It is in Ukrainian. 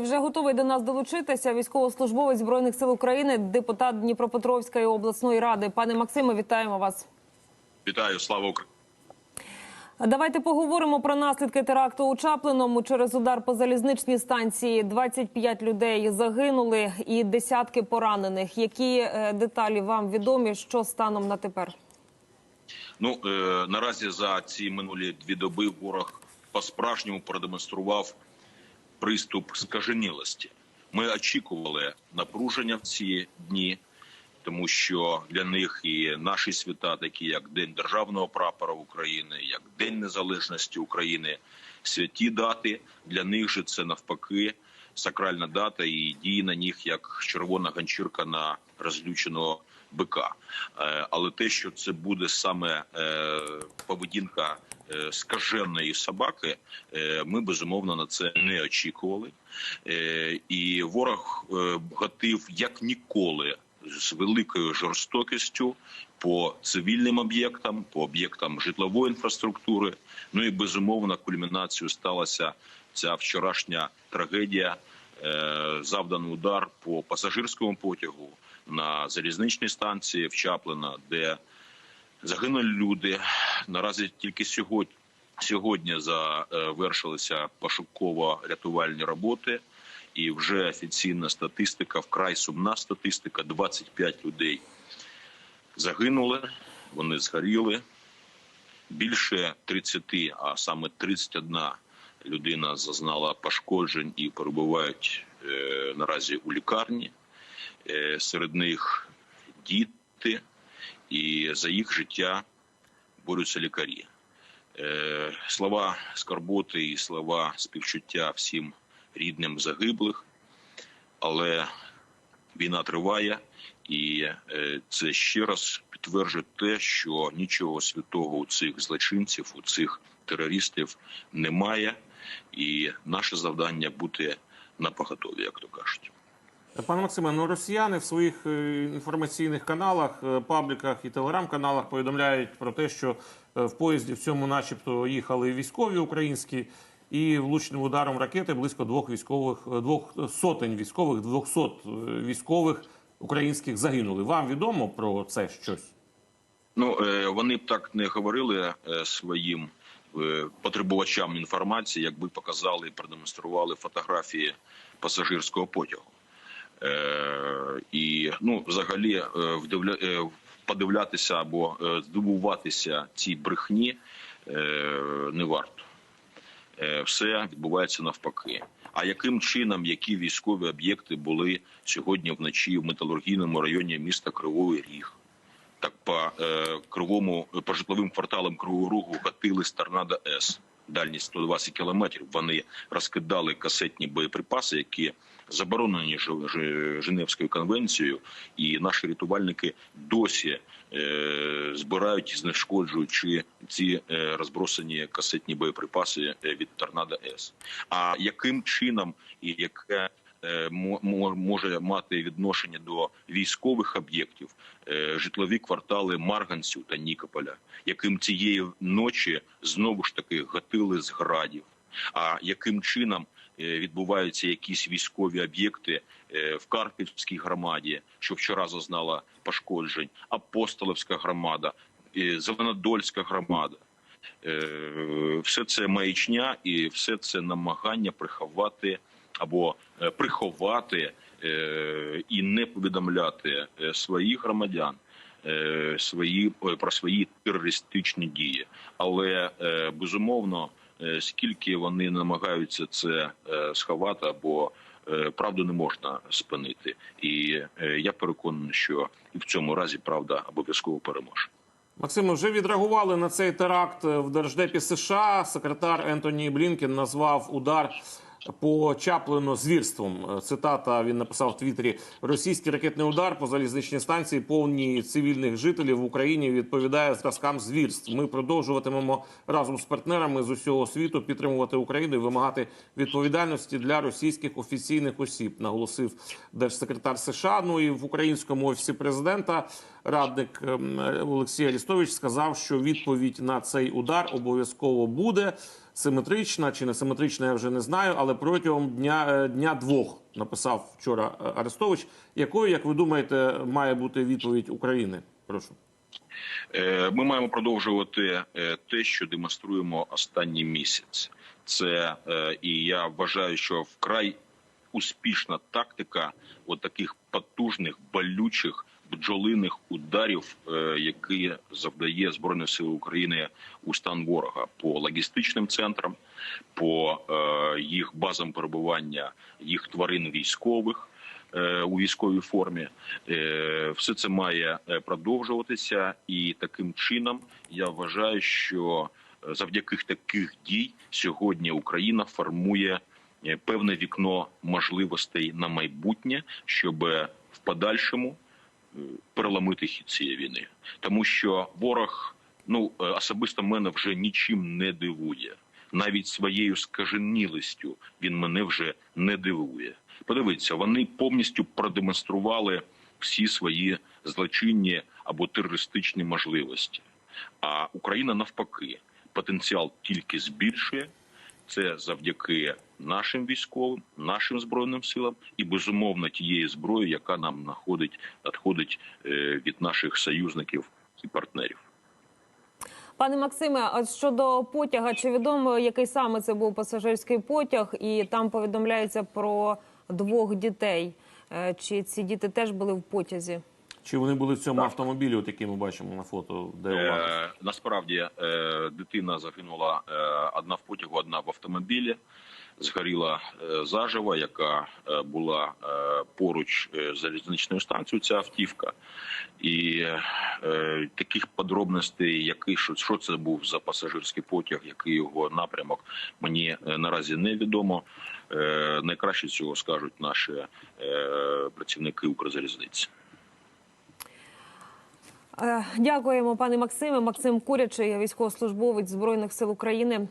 Вже готовий до нас долучитися військовослужбовець збройних сил України, депутат Дніпропетровської обласної ради. Пане Максиме, вітаємо вас. Вітаю, слава Україні. Давайте поговоримо про наслідки теракту у Чаплиному. Через удар по залізничній станції 25 людей загинули і десятки поранених. Які е, деталі вам відомі? Що станом на тепер? Ну е, наразі за ці минулі дві доби ворог по-справжньому продемонстрував приступ скаженілості. Ми очікували напруження в ці дні, тому що для них і наші свята, такі як День державного прапора України, як День Незалежності України, святі дати для них же це навпаки сакральна дата і діє на них як червона ганчірка на розлюченого бика. Е, Але те, що це буде саме е, поведінка е, скаженої собаки, ми безумовно на це не очікували. І ворог гатив як ніколи з великою жорстокістю по цивільним об'єктам, по об'єктам житлової інфраструктури. Ну і безумовно кульмінацією сталася ця вчорашня трагедія. Завданий удар по пасажирському потягу на залізничній станції в Чаплина, де загинули люди. Наразі тільки сьогодні, сьогодні завершилися пошуково-рятувальні роботи, і вже офіційна статистика, вкрай сумна статистика: 25 людей загинули, вони згоріли. Більше 30, а саме 31 людина зазнала пошкоджень і перебувають е, наразі у лікарні. Е, серед них діти, і за їх життя борються лікарі. Е, слова скорботи і слова співчуття всім рідним загиблих, але війна триває, і е, це ще раз підтверджує те, що нічого святого у цих злочинців, у цих терористів немає, і наше завдання бути на поготові, як то кажуть. Пане Максиме, ну росіяни в своїх е, інформаційних каналах, е, пабліках і телеграм-каналах повідомляють про те, що е, в поїзді в цьому, начебто, їхали військові українські, і влучним ударом ракети близько двох військових, двох сотень військових, двохсот військових українських загинули. Вам відомо про це щось? Ну вони б так не говорили своїм потребувачам інформації, якби показали продемонстрували фотографії пасажирського потягу. Е, І ну, взагалі, е, е, подивлятися або здивуватися цій брехні не варто. Все відбувається навпаки. А яким чином які військові об'єкти були сьогодні вночі в металургійному районі міста Кривий Ріг? так по е, кривому по житловим кварталам Кривого Рогу гатили з торнадо С. Дальність 120 кілометрів. Вони розкидали касетні боєприпаси, які заборонені Женевською конвенцією, і наші рятувальники досі е, збирають і знешкоджуючи ці е, розбросані касетні боєприпаси е, від торнадо С. А яким чином і яке може мати відношення до військових об'єктів, е, житлові квартали Марганцю та Нікополя, яким цієї ночі знову ж таки гатили з градів. А яким чином е, відбуваються якісь військові об'єкти е, в Карпівській громаді, що вчора зазнала пошкоджень, Апостолівська громада, е, Зеленодольська громада. Е, Все це маячня і все це намагання приховати або е, приховати е, і не повідомляти е, своїх громадян свої про свої терористичні дії. Але безумовно, скільки вони намагаються це сховати або правду не можна спинити, і я переконаний, що і в цьому разі правда обов'язково переможе. Максиме, вже відреагували на цей теракт в Держдепі США. Секретар Ентоні Блінкен назвав удар по Чаплину звірством. Цитата він написав в Твіттері: Російський ракетний удар по залізничній станції, повній цивільних жителів в Україні, відповідає зразкам звірств. Ми продовжуватимемо разом з партнерами з усього світу підтримувати Україну і вимагати відповідальності для російських офіційних осіб, наголосив держсекретар США. Ну і в українському офісі президента радник ем, Олексій Арістович сказав, що відповідь на цей удар обов'язково буде симетрична чи не симетрична, я вже не знаю. Але протягом дня е, дня двох написав вчора е, Арестович. Якою, як ви думаєте, має бути відповідь України? Прошу. Е, Ми маємо продовжувати те, що демонструємо останній місяць. Це і я вважаю, що вкрай успішна тактика от таких потужних, болючих, бджолиних ударів, е, які завдає Збройні Сили України у стан ворога по логістичним центрам, по е, їх базам перебування їх тварин військових е, у військовій формі. Все це має продовжуватися, і таким чином я вважаю, що завдяки таких дій сьогодні Україна формує певне вікно можливостей на майбутнє, щоб в подальшому переламити хід цієї війни, тому що ворог, ну е, особисто мене вже нічим не дивує. Навіть своєю скаженілістю він мене вже не дивує. Подивіться, вони повністю продемонстрували всі свої злочинні або терористичні можливості. А Україна навпаки потенціал тільки збільшує. Це завдяки нашим військовим, нашим збройним силам і безумовно тієї зброї, яка нам находить надходить е, від наших союзників і партнерів. Пане Максиме, а щодо потяга, чи відомо, який саме це був пасажирський потяг, і там повідомляється про двох дітей. Е, Чи ці діти теж були в потязі? Чи вони були в цьому Так. автомобілі, от який ми бачимо на фото, де? Е, насправді е, дитина загинула е, одна в потягу, одна в автомобілі. Згоріла е, заживо, яка е, була е, поруч е, з залізничною станцією. Ця автівка, і е, таких подробностей, який що, що це був за пасажирський потяг, який його напрямок, мені е, наразі невідомо. Е, найкраще цього скажуть наші е, працівники Укрзалізниці. Е, Дякуємо, пане Максиме. Максим Курячий, військовослужбовець збройних сил України.